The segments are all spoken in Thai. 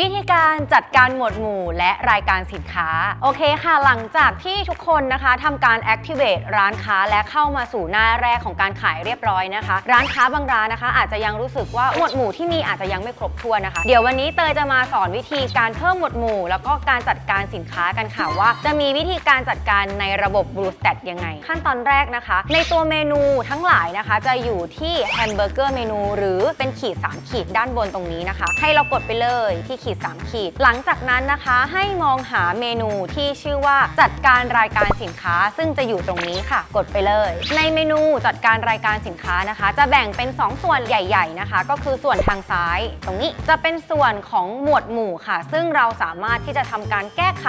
วิธีการจัดการหมวดหมู่และรายการสินค้า โอเคค่ะ หลังจากที่ทุกคนนะคะทำการ activate ร้านค้าและเข้ามาสู่หน้าแรกของการขายเรียบร้อยนะคะ ร้านค้าบางร้านนะคะ อาจจะยังรู้สึกว่าหมวดหมู่ที่มีอาจจะยังไม่ครบถ้วนนะคะ เดี๋ยววันนี้เตยจะมาสอนวิธีการเพิ่มหมวดหมู่ แล้วก็การจัดการสินค้ากันค่ะว่า จะมีวิธีการจัดการในระบบ Blue Stat ยังไง ขั้นตอนแรกนะคะ ในตัวเมนูทั้งหลายนะคะ จะอยู่ที่แฮมเบอร์เกอร์เมนูหรือเป็นขีด3ขีดด้านบนตรงนี้นะคะ ให้เรากดไปเลยที่ขีด3ขีด หลังจากนั้นนะคะให้มองหาเมนูที่ชื่อว่าจัดการรายการสินค้า ซึ่งจะอยู่ตรงนี้ค่ะ กดไปเลย ในเมนูจัดการรายการสินค้านะคะ จะแบ่งเป็น 2 ส่วนใหญ่ ๆนะคะ ก็คือส่วนทางซ้าย ตรงนี้จะเป็นส่วนของหมวดหมู่ค่ะ ซึ่งเราสามารถที่จะทำการแก้ไข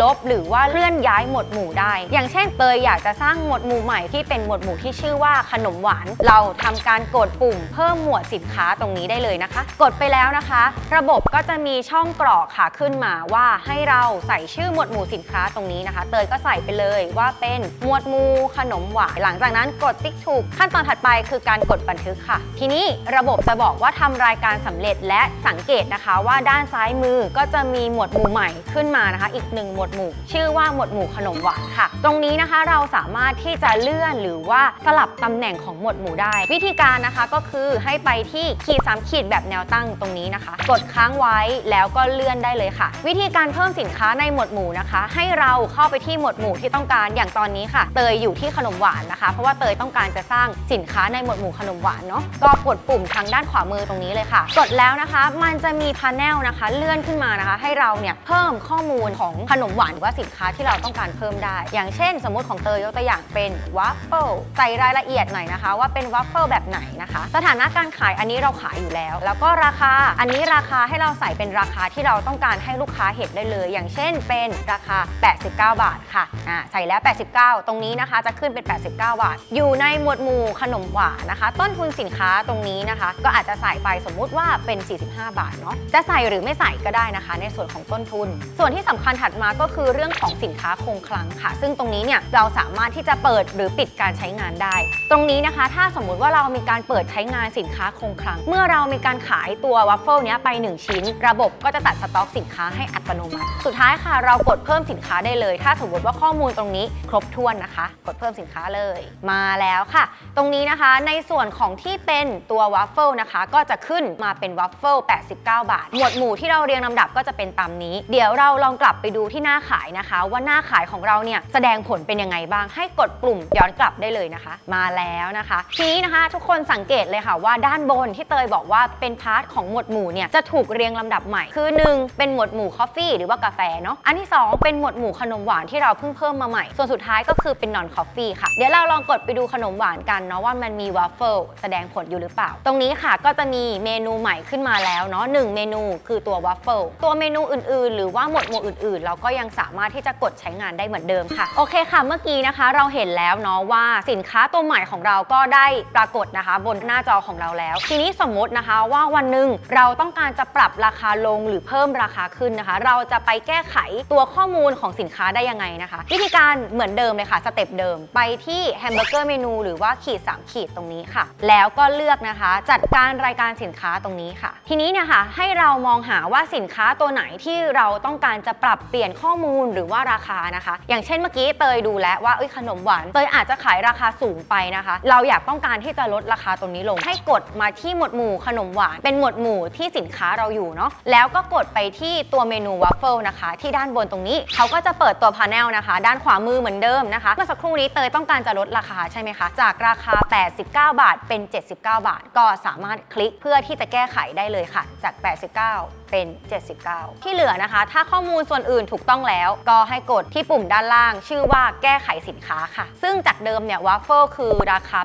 ลบ หรือว่าเลื่อนย้ายหมวดหมู่ได้ อย่างเช่นเตยอยากจะสร้างหมวดหมู่ใหม่ที่เป็นหมวดหมู่ที่ชื่อว่าขนมหวาน เราทำการกดปุ่มเพิ่มหมวดสินค้าตรงนี้ได้เลยนะคะ กดไปแล้วนะคะ ระบบก็จะมีีช่องกรอกค่ะขึ้นมาว่าให้เราใส่ชื่อหมวดหมู่สินค้าตรงนี้นะคะ เตยก็ใส่ไปเลยว่าเป็นหมวดหมู่ขนมหวานหลังจากนั้นกดติ๊กถูก ขั้นตอนถัดไปคือการกดบันทึกค่ะ ทีนี้ระบบจะบอกว่าทำรายการสำเร็จและสังเกตนะคะ ว่าด้านซ้ายมือก็จะมีหมวดหมู่ใหม่ขึ้นมานะคะ อีกหนึ่งหมวดหมู่ ชื่อว่าหมวดหมู่ขนมหวานค่ะ ตรงนี้นะคะเราสามารถที่จะเลื่อนหรือว่าสลับตำแหน่งของหมวดหมู่ได้ วิธีการนะคะก็คือให้ไปที่ขีดสามขีดแบบแนวตั้งตรงนี้นะคะ กดค้างไว้แล้วก็เลื่อนได้เลยค่ะ วิธีการเพิ่มสินค้าในหมวดหมู่นะคะ ให้เราเข้าไปที่หมวดหมู่ที่ต้องการอย่างตอนนี้ค่ะ เตยอยู่ที่ขนมหวานนะคะ เพราะว่าเตยต้องการจะสร้างสินค้าในหมวดหมู่ขนมหวานเนาะก็กดปุ่มทางด้านขวามือตรงนี้เลยค่ะ กดแล้วนะคะ มันจะมีพา n e l นะคะ เลื่อนขึ้นมานะคะ ให้เราเนี่ยเพิ่มข้อมูลของขนมหวานหรือว่าสินค้าที่เราต้องการเพิ่มได้ อย่างเช่น สมมติของเตยยกตัวอย่างเป็นวัฟเฟิลใส่รายละเอียดหน่อยนะคะ ว่าเป็นวัฟเฟิลแบบไหนนะคะ สถานะการขายอันนี้เราขายอยู่แล้ว แล้วก็ราคาอันนี้ราคาให้เราใส่เป็นราคาที่เราต้องการให้ลูกค้าเห็นได้เลย อย่างเช่นเป็นราคา 89 บาทค่ะอ่าใส่แล้ว 89 ตรงนี้นะคะจะขึ้นเป็น 89 บาท อยู่ในหมวดหมู่ขนมหวานนะคะ ต้นทุนสินค้าตรงนี้นะคะ ก็อาจจะใส่ไปสมมุติว่าเป็น 45 บาทเนาะจะใส่หรือไม่ใส่ก็ได้นะคะ ในส่วนของต้นทุน ส่วนที่สำคัญถัดมาก็คือเรื่องของสินค้าคงคลังค่ะ ซึ่งตรงนี้เนี่ยเราสามารถที่จะเปิดหรือปิดการใช้งานได้ ตรงนี้นะคะ ถ้าสมมุติว่าเรามีการเปิดใช้งานสินค้าคงคลัง เมื่อเรามีการขายตัววัฟเฟิลเนี้ยไป 1 ชิ้นระบบก็จะตัดสต็อกสินค้าให้อัตโนมัติ สุดท้ายค่ะ เรากดเพิ่มสินค้าได้เลย ถ้าสมมติว่าข้อมูลตรงนี้ครบถ้วนนะคะ กดเพิ่มสินค้าเลย มาแล้วค่ะ ตรงนี้นะคะในส่วนของที่เป็นตัววัฟเฟิลนะคะ ก็จะขึ้นมาเป็นวัฟเฟิล89 บาท หมวดหมู่ที่เราเรียงลำดับก็จะเป็นตามนี้ เดี๋ยวเราลองกลับไปดูที่หน้าขายนะคะ ว่าหน้าขายของเราเนี่ยแสดงผลเป็นยังไงบ้าง ให้กดปุ่มย้อนกลับได้เลยนะคะ มาแล้วนะคะ ทีนี้นะคะ ทุกคนสังเกตเลยค่ะว่าด้านบนที่เตยบอกว่าเป็นพาร์ทของหมวดหมู่เนี่ยจะถูกเรียงลำดับใหม่ คือ 1 เป็นหมวดหมู่คอฟฟี่หรือว่ากาแฟเนาะ อันที่ 2 เป็นหมวดหมู่ขนมหวานที่เราเพิ่งเพิ่มมาใหม่ ส่วนสุดท้ายก็คือเป็นนอนคอฟฟี่ค่ะ เดี๋ยวเราลองกดไปดูขนมหวานกันเนาะว่ามันมีวัฟเฟิลแสดงผลอยู่หรือเปล่า ตรงนี้ค่ะก็จะมีเมนูใหม่ขึ้นมาแล้วเนาะหนึ่งเมนูคือตัววัฟเฟิล ตัวเมนูอื่นๆ หรือว่าหมวดหมู่อื่นๆ เราก็ยังสามารถที่จะกดใช้งานได้เหมือนเดิมค่ะ โอเคค่ะ เมื่อกี้นะคะเราเห็นแล้วเนาะว่าสินค้าตัวใหม่ของเราก็ได้ปรากฏนะคะ บนหน้าจอของเราแล้ว ทีนี้สมมตินะคะว่าวันหนึ่งเราต้องการจะปรับราคาลงหรือเพิ่มราคาขึ้นนะคะ เราจะไปแก้ไขตัวข้อมูลของสินค้าได้ยังไงนะคะ วิธีการเหมือนเดิมเลยค่ะสเต็ปเดิมไปที่แฮมเบอร์เกอร์เมนูหรือว่าขีด 3 ขีดตรงนี้ค่ะ แล้วก็เลือกนะคะ จัดการรายการสินค้าตรงนี้ค่ะ ทีนี้เนี่ยค่ะให้เรามองหาว่าสินค้าตัวไหนที่เราต้องการจะปรับเปลี่ยนข้อมูลหรือว่าราคานะคะ อย่างเช่นเมื่อกี้เตยดูแล้วว่าเอ้ยขนมหวานเตยอาจจะขายราคาสูงไปนะคะ เราอยากต้องการที่จะลดราคาตรงนี้ลง ให้กดมาที่หมวดหมู่ขนมหวาน เป็นหมวดหมู่ที่สินค้าเราอยู่เนาะแล้วก็กดไปที่ตัวเมนูวัฟเฟิลนะคะ ที่ด้านบนตรงนี้เขาก็จะเปิดตัวพาเนลนะคะ ด้านขวามือเหมือนเดิมนะคะเมื่อสักครู่นี้เตยต้องการจะลดราคาใช่ไหมคะ จากราคา 89 บาทเป็น 79 บาท ก็สามารถคลิกเพื่อที่จะแก้ไขได้เลยค่ะ จาก 89 เป็น 79 ที่เหลือนะคะ ถ้าข้อมูลส่วนอื่นถูกต้องแล้ว ก็ให้กดที่ปุ่มด้านล่าง ชื่อว่าแก้ไขสินค้าค่ะ ซึ่งจากเดิมเนี่ยวัฟเฟิลคือราคา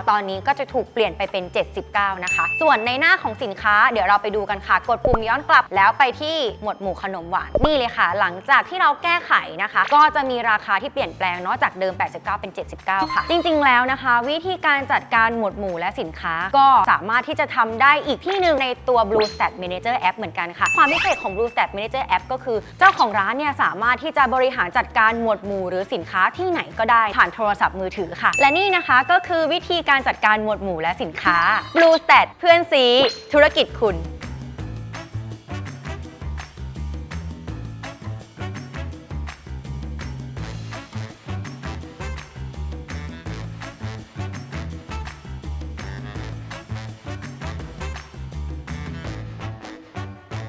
89 ตอนนี้ก็จะถูกเปลี่ยนไปเป็น 79 นะคะ ส่วนในหน้าของสินค้าเดี๋ยวเราไปดูกันค่ะ กดปุ่มย้อนกลับแล้วไปที่หมวดหมู่ขนมหวานนี่เลยค่ะ หลังจากที่เราแก้ไขนะคะ ก็จะมีราคาที่เปลี่ยนแปลงเนาะจากเดิม 89 เป็น 79 ค่ะ จริงๆ แล้วนะคะ วิธีการจัดการหมวดหมู่และสินค้า ก็สามารถที่จะทำได้อีกที่หนึ่งในตัว Blue Stat Manager App เหมือนกันค่ะ ความพิเศษของ Blue Stat Manager App ก็คือ เจ้าของร้านเนี่ยสามารถที่จะบริหารจัดการหมวดหมู่หรือสินค้าที่ไหนก็ได้ผ่านโทรศัพท์มือถือค่ะ และนี่นะคะก็คือวิธีการจัดการหมวดหมู่และสินค้า Blue Stat เพื่อนซีธุรกิจคุณ